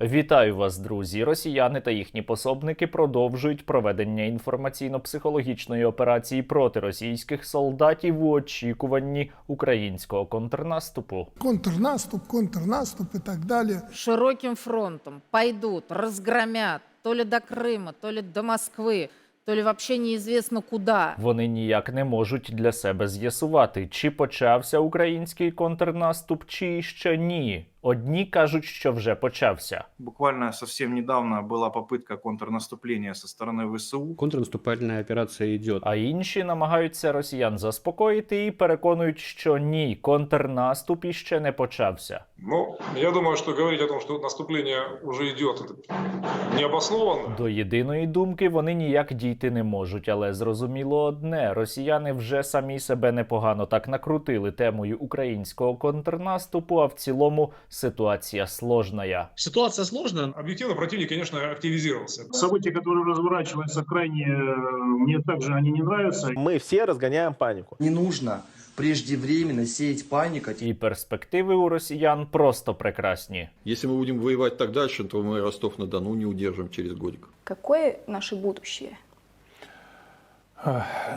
Вітаю вас, друзі! Росіяни та їхні пособники продовжують проведення інформаційно-психологічної операції проти російських солдатів у очікуванні українського контрнаступу. контрнаступ, контрнаступ и так далее. широким фронтом пойдут, разгромят то ли до Крыма, то ли до Москвы, то ли вообще неизвестно куда. Вони ніяк не можуть для себе з'ясувати, чи почався український контрнаступ, чи ще ні. Одні кажуть, що вже почався. Буквально совсем недавно была попытка контрнаступления со стороны ВСУ. Контрнаступательная операция идет. А інші намагаються росіян заспокоїти і переконують, що ні, контрнаступ іще не почався. Ну, я думаю, что говорить о том, что наступление уже идет, это необоснованно. До єдиної думки вони ніяк дійти не можуть, але зрозуміло одне: росіяни вже самі себе непогано так накрутили темою українського контрнаступу, а в цілому ситуація сложная. Ситуация сложная. Объективно противник, конечно, активизировался. События, которые разворачиваются крайне, э, мне также они не нравятся. Мы все разгоняем панику. Не нужно преждевременно сеять панику. І перспективи у росіян просто прекрасні. Если мы будем воевать так дальше, то мы Ростов-на-Дону не удержим через годик. Какое наше будущее?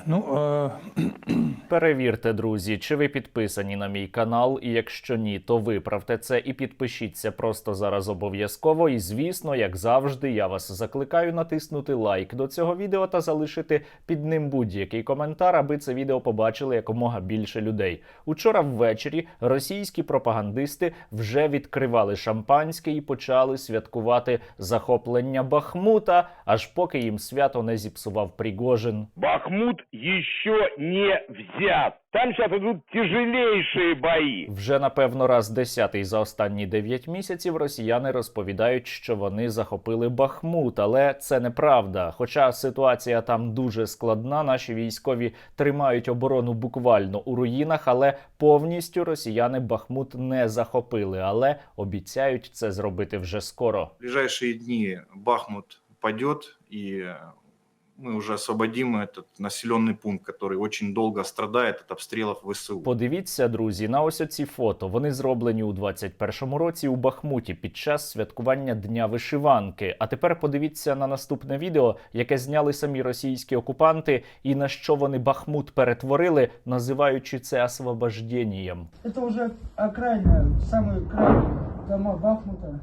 Ну, э, Перевірте, друзі, чи ви підписані на мій канал, і якщо ні, то виправте це і підпишіться просто зараз обов'язково. І звісно, як завжди, я вас закликаю натиснути лайк до цього відео та залишити під ним будь-який коментар, аби це відео побачили якомога більше людей. Учора ввечері російські пропагандисти вже відкривали шампанське і почали святкувати захоплення Бахмута, аж поки їм свято не зіпсував Пригожин. Бахмут еще не взят. Там сейчас идут тяжелейшие бои. Вже напевно раз десятий за останні дев'ять місяців росіяни розповідають, що вони захопили Бахмут, але це неправда. Хоча ситуація там дуже складна, наші військові тримають оборону буквально у руїнах, але повністю росіяни Бахмут не захопили, але обіцяють це зробити вже скоро. В ближайшие дни Бахмут падет, и мы уже освободим этот населенный пункт, который очень долго страдает от обстрелов ВСУ. Подивіться, друзі, на ось оці фото. Вони зроблені у 21-му році у Бахмуті під час святкування Дня вишиванки. А тепер подивіться на наступне відео, яке зняли самі російські окупанти, і на що вони Бахмут перетворили, називаючи це освобожденням. Это уже окраина, самый край дома Бахмута.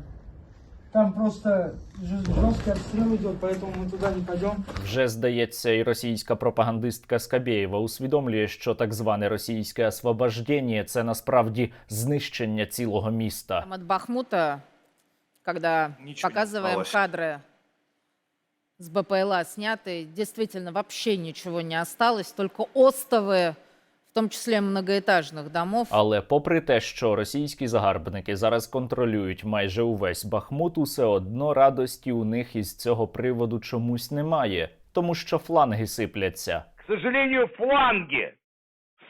Там просто жесткий обстрел идет, поэтому мы туда не пойдем. Вже здається, і російська пропагандистка Скабєєва усвідомлює, що так зване російське освобождення – це насправді знищення цілого міста. Там от Бахмута, когда Ничего не показываем осталось. кадры с БПЛА снятые, действительно вообще ничего не осталось, только остовы, в том числе многоэтажных домов. Але попри те, що російські загарбники зараз контролюють майже увесь Бахмут, усе одно радості у них із цього приводу чомусь немає, тому що фланги сипляться. К сожалению, фланги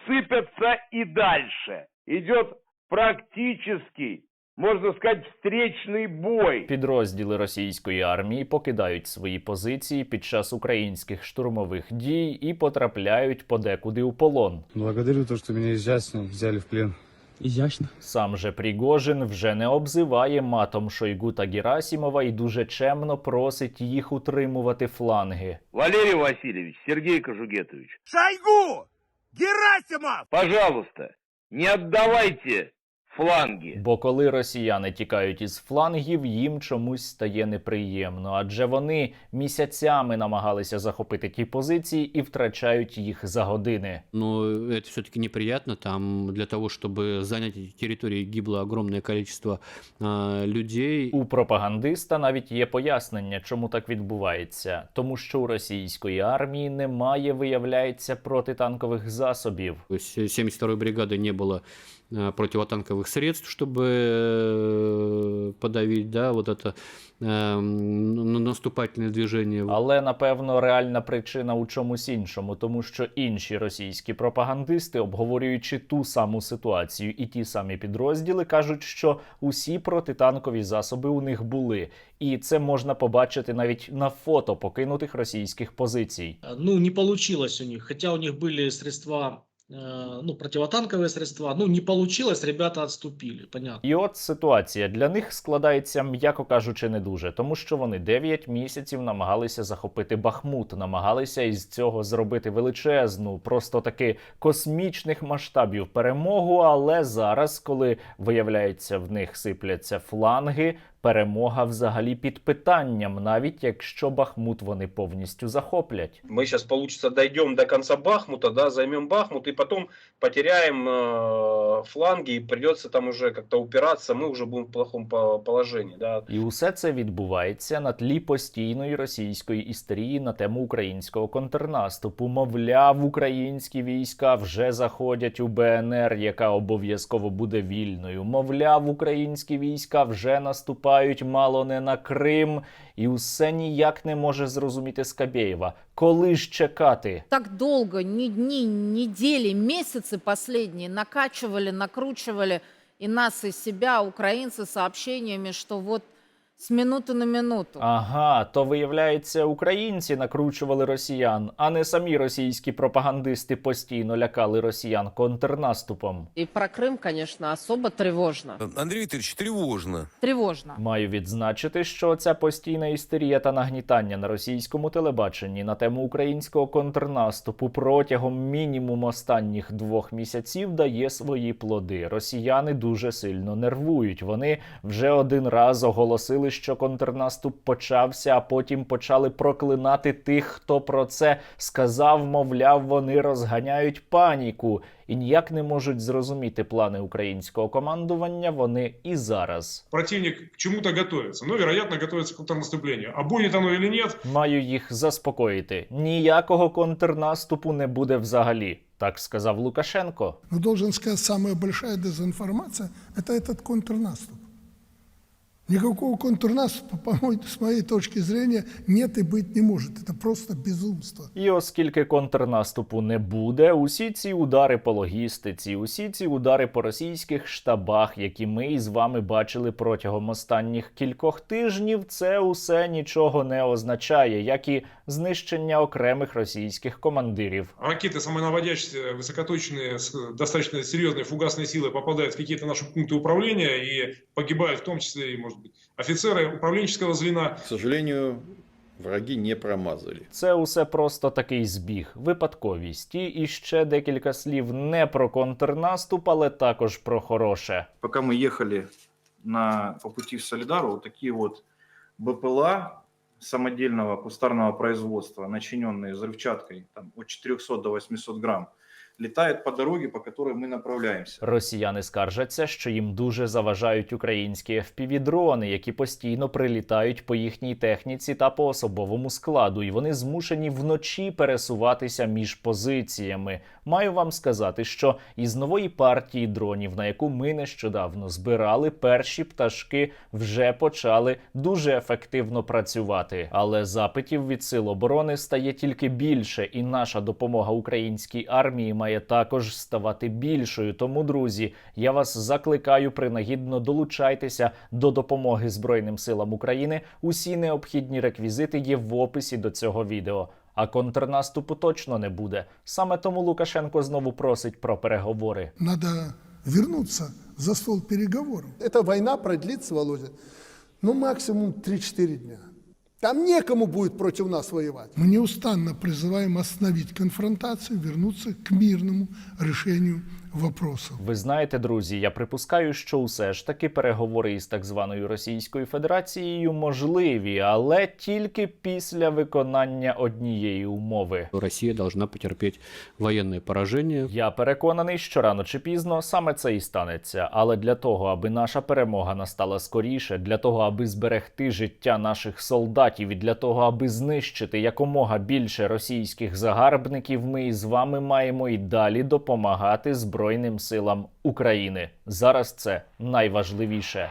сыпятся и дальше. Идет практически, можно сказать, встречный бой. Підрозділи російської армії покидають свої позиції під час українських штурмових дій і потрапляють подекуди у полон. Благодарю то, что меня изящно взяли в плен. Изящно? Сам же Пригожин вже не обзиває матом Шойгу та Герасімова і дуже чемно просить їх утримувати фланги. Валерий Васильевич, Сергей Кожугетович, Шойгу! Герасимов! пожалуйста, не отдавайте фланги. Бо коли росіяни тікають із флангів, їм чомусь стає неприємно, адже вони місяцями намагалися захопити ті позиції і втрачають їх за години. Но это все-таки неприятно. Там для того, чтобы занять эти территории, гибло огромное количество а, людей. У пропагандиста навіть є пояснення, чому так відбувається, тому що у російської армії немає, виявляється, протитанкових засобів. То есть 72-й бригады не было а, противотанковых средств, чтобы э, подавить, да, вот это эм, н- наступательное движение. Але напевно реальна причина у чомусь іншому, тому що інші російські пропагандисти, обговорюючи ту саму ситуацію і ті самі підрозділи, кажуть, що усі протитанкові засоби у них були, і це можна побачити навіть на фото покинутих російських позицій. Ну, не получилось у них, хотя у них были средства э, ну, противотанковые средства. Ну, не получилось, ребята отступили, понятно. І от ситуація для них складається, м'яко кажучи, не дуже, тому що вони 9 місяців намагалися захопити Бахмут, намагалися із цього зробити величезну, просто таки космічних масштабів перемогу. Але зараз, коли виявляється, в них сипляться фланги Перемога взагалі під питанням, навіть якщо Бахмут вони повністю захоплять. Мы сейчас, получится, дойдем до конца Бахмута, да, займем Бахмут, и потом потеряем э, фланги, и придется там уже как-то упираться, мы уже будем в плохом по- положении, да. І усе це відбувається на тлі постійної російської істерії на тему українського контрнаступу. Мовляв, українські війська вже заходять у БНР, яка обов'язково буде вільною. Мовляв, українські війська вже наступають мало не на Крим, і усе ніяк не може зрозуміти Скабєєва. Коли ж чекати? Так довго, ні дні, неділі, місяці останні накачували, накручували і нас, і себе, українці, сообщеннями, що вот с минуты на минуту. Ага, то виявляється, українці накручували росіян, а не самі російські пропагандисти постійно лякали росіян контрнаступом. И про Крым, конечно, особо тревожно. Андрей Викторович, тревожно. Тревожно. Маю відзначити, що ця постійна істерія та нагнітання на російському телебаченні на тему українського контрнаступу протягом мінімум останніх двох місяців дає свої плоди. Росіяни дуже сильно нервують. Вони вже один раз оголосили, що контрнаступ почався, а потім почали проклинати тих, хто про це сказав. Мовляв, вони розганяють паніку і ніяк не можуть зрозуміти плани українського командування. Вони і зараз. Противник к чему-то готовится. Ну, вероятно, готовится к контрнаступлению. А будет оно или нет, Маю їх заспокоїти. Ніякого контрнаступу не буде взагалі. Так сказав Лукашенко. Но должен сказать, самая большая дезинформация – это этот контрнаступ. Никакого контрнаступа, по моей, с моей точки зрения, нет и быть не может. Это просто безумство. І оскільки контрнаступу не буде, усі ці удари по логістиці, усі ці удари по російських штабах, які ми із вами бачили протягом останніх кількох тижнів, це усе нічого не означає, як і знищення окремих російських командирів. ракеты самонаводящиеся, высокоточные, с достаточно серьезные фугасные силы попадают в какие-то наши пункты управления и погибают в том числе и, может быть, офицеры управленческого звена. К сожалению, враги не промазали. Це усе просто такий збіг, випадковість. І іще декілька слів не про контрнаступ, але також про хороше. Пока мы ехали на, по пути в Солидару, вот такие вот БПЛА самодельного кустарного производства, начиненные взрывчаткой там, от 400 до 800 грамм, летают по дороге, по которой мы направляемся. Росіяни скаржаться, що їм дуже заважають українські FPV-дрони, які постійно прилітають по їхній техніці та по особовому складу, і вони змушені вночі пересуватися між позиціями. Маю вам сказати, що із нової партії дронів, на яку ми нещодавно збирали, перші пташки вже почали дуже ефективно працювати. Але запитів від сил оборони стає тільки більше, і наша допомога українській армії має також ставати більшою. Тому, друзі, я вас закликаю принагідно долучайтеся до допомоги Збройним силам України. Усі необхідні реквізити є в описі до цього відео. А контрнаступу точно не буде. Саме тому Лукашенко знову просить про переговори. Надо вернуться за стол переговоров. Эта война продлится, Володя, ну максимум 3-4 дня. Там некому будет против нас воевать. Мы неустанно призываем остановить конфронтацию, вернуться к мирному решению вопросов. Ви знаєте, друзі, я припускаю, що усе ж таки переговори із так званою Російською Федерацією можливі, але тільки після виконання однієї умови. Россия должна потерпеть военное поражение. Я переконаний, що рано чи пізно саме це і станеться. Але для того, аби наша перемога настала скоріше, для того, аби зберегти життя наших солдатів, і для того, аби знищити якомога більше російських загарбників, ми із вами маємо і далі допомагати Збройним силам України. Зараз це найважливіше.